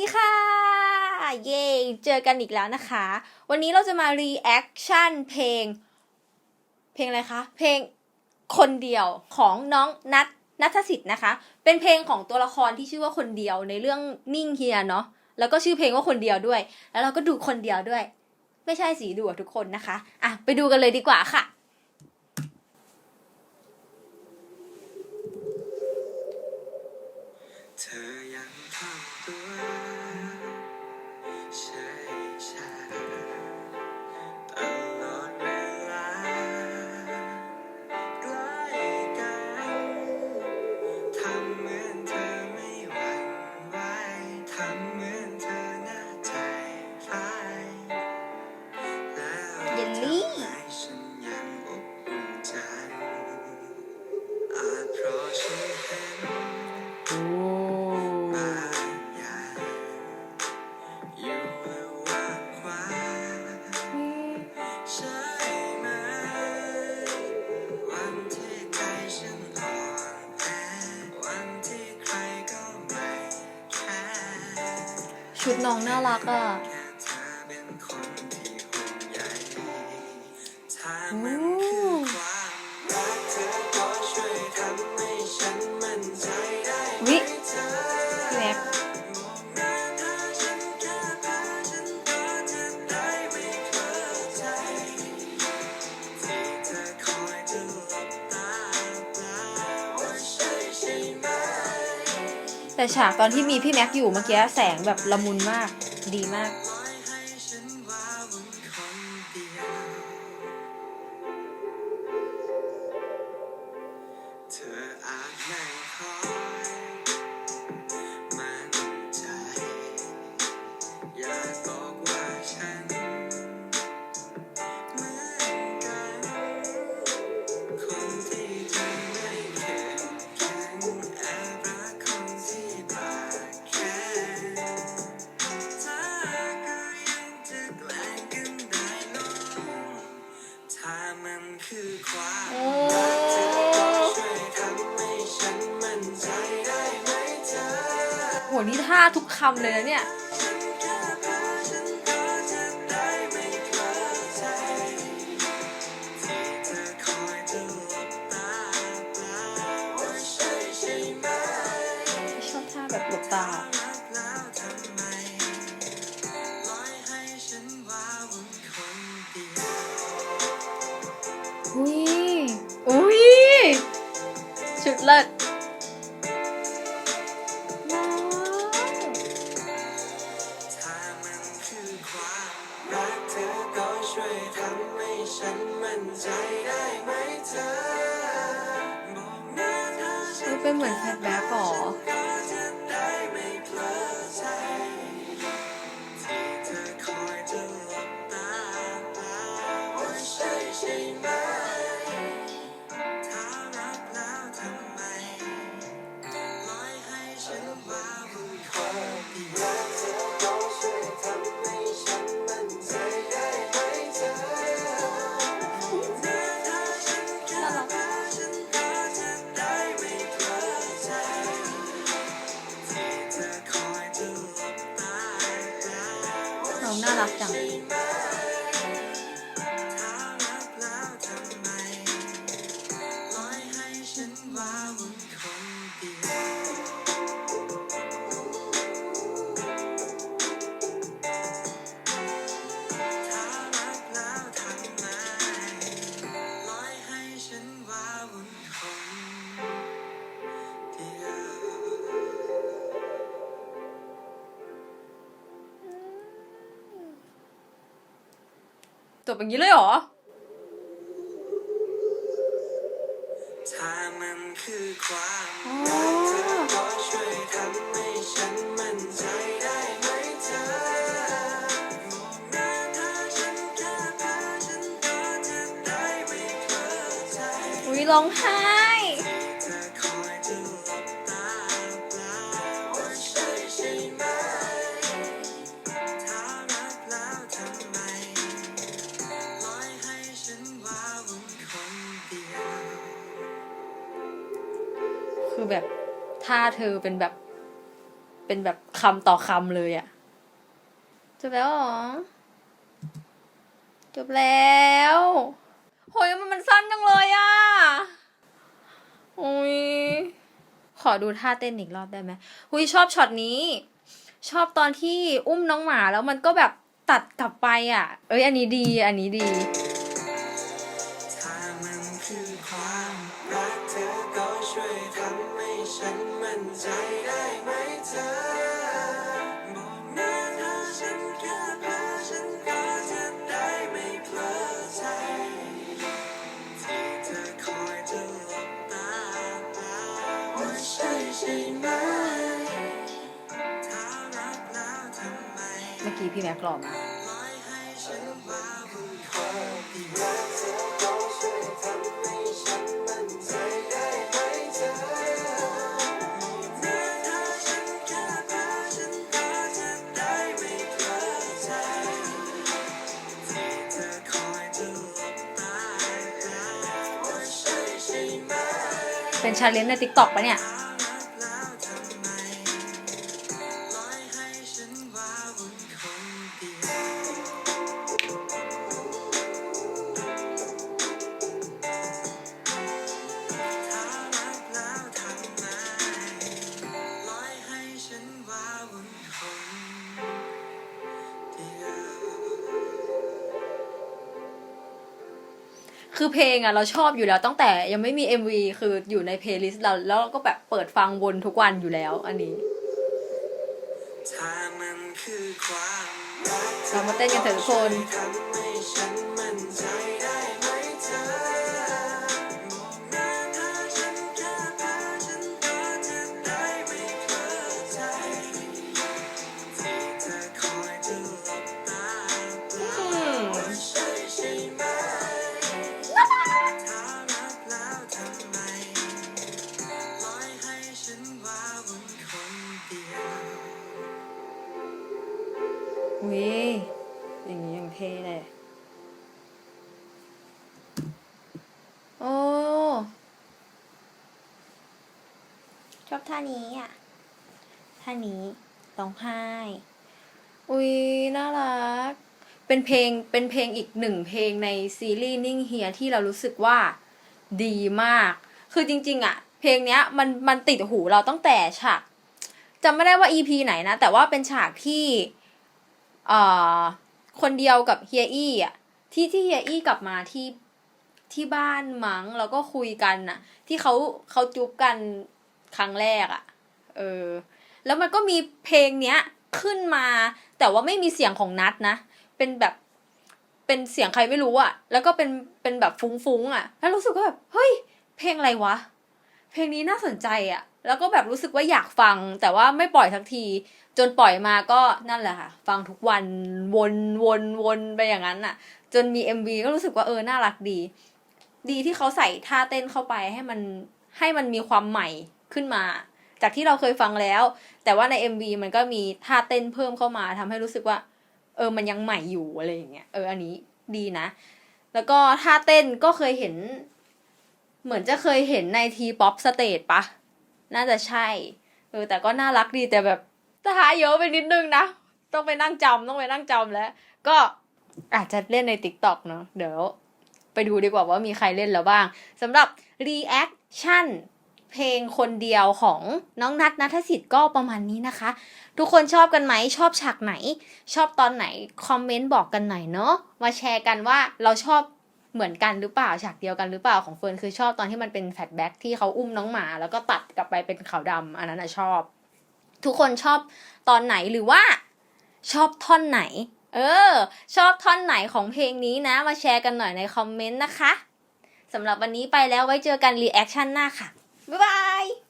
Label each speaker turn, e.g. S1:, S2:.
S1: ดีค่ะ เย้เจอกันอีกแล้วนะคะ วันนี้เราจะมา reaction เพลง เพลงอะไรคะ เพลงคนเดียวของน้องนัทนัทสิทธิ์นะคะ เป็นเพลงของตัวละครที่ชื่อว่าคนเดียวในเรื่องนิ่งเฮียเนาะ แล้วก็ชื่อเพลงว่าคนเดียวด้วย แล้วเราก็ดูคนเดียวด้วย ไม่ใช่สีดูทุกคนนะคะ อะไปดูกันเลยดีกว่าค่ะ
S2: เธอ ชุดน้องน่ารัก
S1: อะ
S2: วิ
S1: แม็
S2: แต่
S1: ฉากตอนที่มีพี่แม็กอยู่เมื่อกี้แสงแบบละมุนมากดีมาก
S2: มันคือความ
S1: โอ้
S2: รักเธอก็ช่วยทำให้ฉันมั่นใจได้ไหมเธอ
S1: โหนี่ท่าทุกคำเลยนะเนี่ย
S2: ฉันแค่เพ้อฉันก็จะได้ไม่เข้าใจที่เธอคอยจะหลบตาเปล่าว่าใช่ใช่ไหม
S1: ชอบท่าแบบหลบตา
S2: รั มันนเป็
S1: นเหมือนแฟลชแบ็กหรอ
S2: จบอย่า
S1: งนี้
S2: เลยเห
S1: รอ
S2: ถ้ามันคือความ
S1: อ๋อ
S2: รักเธอก็ช่วยทำให้ฉันมั่นใจได้ไหมเธอบอกนะถ้าฉันแค่เพ้อฉันก็จะได้ไม่เข้าใจ
S1: อุ้ยร้องไห้
S2: แบ
S1: บท่าเธอเป็นแบบ เป็นแบบคำต่อคำเลยอะจบแล้วเหรอ จบแล้วโหยมันมันสั้นจังเลยอะโอ้ยขอดูท่าเต้นอีกรอบได้ไหมหุยชอบช็อตนี้ ชอบตอนที่อุ้มน้องหมาแล้วมันก็แบบตัดกลับไปอะ เอ้ยอันนี้ดี อันนี้ดีา
S2: ว่าใช่ใช่ไหม
S1: เป็
S2: นชาเล
S1: นจ์ในติ๊กต็อกปะเนี่ย
S2: คือเพ
S1: ลงอะเราชอบอยู่แล้วตั้งแต่ยังไม่มี MV คืออยู่ในเพลย์ลิสต์เราแล้วเราก็แบบเปิดฟังวนทุกวันอยู่แล้ว อันนี้
S2: ถ้ามันคือความรัก
S1: เรามาเต้นกันเถอะทุกคน ชอบท่านี้อะ ท่านี้ร้องไห้ อุ้ยน่ารัก เป็นเพลง เป็นเพลงอีกหนึ่งเพลงในซีรีส์นิ่งเฮียที่เรารู้สึกว่าดีมาก คือจริง ๆ อะ เพลงเนี้ยมัน มันติดหูเราตั้งแต่ฉากจำไม่ได้ว่า EP ไหนนะ แต่ว่าเป็นฉากที่ เอ่อ คนเดียวกับเฮียอี้อะ ที่ที่เฮียอี้กลับมาที่ที่บ้านมั้งแล้วก็คุยกันน่ะ ที่เขาเขาจุ๊บกัน ครั้งแรกอะ เออ แล้วมันก็มีเพลงเนี้ยขึ้นมา แต่ว่าไม่มีเสียงของนัดนะ เป็นแบบ เป็นเสียงใครไม่รู้อะ แล้วก็เป็น เป็นแบบฟุ้งๆอะ แล้วรู้สึกว่าแบบ เฮ้ย เพลงอะไรวะ เพลงนี้น่าสนใจอะ แล้วก็แบบรู้สึกว่าอยากฟัง แต่ว่าไม่ปล่อยทักที จนปล่อยมาก็นั่นแหละค่ะ ฟังทุกวันวนวนวนไปอย่างนั้นน่ะ จนมี MV ก็รู้สึกว่าเออ น่ารักดี ดีที่เขาใส่ท่าเต้นเข้าไปให้มันให้มันมีความใหม่ ขึ้นมา จากที่เราเคยฟังแล้ว แต่ว่าใน MV มันก็มีท่าเต้นเพิ่มเข้ามาทำให้รู้สึกว่า เออมันยังใหม่อยู่อะไรอย่างเงี้ยเอออันนี้ดีนะ แล้วก็ท่าเต้นก็เคยเห็น เหมือนจะเคยเห็นในทีป๊อปสเตจปะน่าจะใช่ เออแต่ก็น่ารักดีแต่แบบท่าเยอะไปนิดนึงนะ ต้องไปนั่งจำต้องไปนั่งจำแล้ว ก็อาจจะเล่นใน t ิ k t o k เนาะเดี๋ยวไปดูดีกว่าว่ามีใครเล่นแล้วบ้างสำหรับ reaction เพลงคนเดียวของน้องนัทนัทสิทธิ์ก็ประมาณนี้นะคะ ทุกคนชอบกันไหมชอบฉากไหน ชอบตอนไหนคอมเมนต์บอกกันหน่อยเนาะมาแชร์กันว่าเราชอบเหมือนกันหรือเปล่าฉากเดียวกันหรือเปล่าของเฟิร์นคือชอบตอนที่มันเป็นแฟลชแบ็กที่เขาอุ้มน้องหมา แล้วก็ตัดกลับไปเป็นขาวดำอันนั้นนะชอบ ทุกคนชอบตอนไหนหรือว่าชอบท่อนไหน เออ ชอบท่อนไหนของเพลงนี้นะ มาแชร์กันหน่อยในคอมเมนต์นะคะสำหรับวันนี้ไปแล้วไว้เจอกันรีแอคชั่นหน้าค่ะ บ๊ายบาย